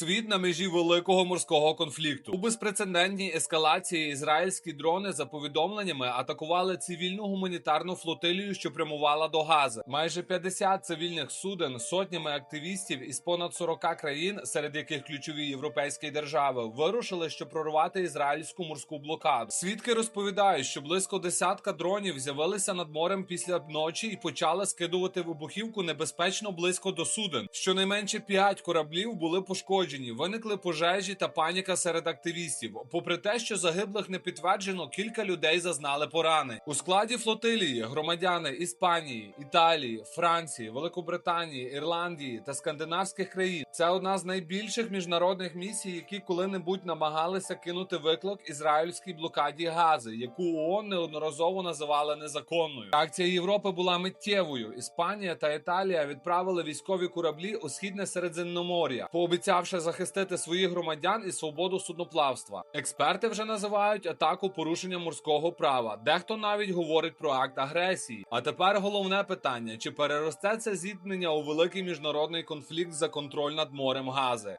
Світ на межі великого морського конфлікту. У безпрецедентній ескалації ізраїльські дрони за повідомленнями атакували цивільну гуманітарну флотилію, що прямувала до Гази. Майже 50 цивільних суден сотнями активістів із понад 40 країн, серед яких ключові європейські держави, вирушили, щоб прорвати ізраїльську морську блокаду. Свідки розповідають, що близько десятка дронів з'явилися над морем після ночі і почали скидувати вибухівку небезпечно близько до суден. Щонайменше 5 кораблів були пошкоджені. Виникли пожежі та паніка серед активістів. Попри те, що загиблих не підтверджено, кілька людей зазнали порани. У складі флотилії громадяни Іспанії, Італії, Франції, Великобританії, Ірландії та скандинавських країн. Це одна з найбільших міжнародних місій, які коли-небудь намагалися кинути виклик ізраїльській блокаді Гази, яку ООН неодноразово називали незаконною. Реакція Європи була миттєвою. Іспанія та Італія відправили військові кораблі у східне Середземномор'я, пообіцявши захистити своїх громадян і свободу судноплавства. Експерти вже називають атаку порушенням морського права. Дехто навіть говорить про акт агресії. А тепер головне питання: чи переросте це зіткнення у великий міжнародний конфлікт за контроль над морем Гази?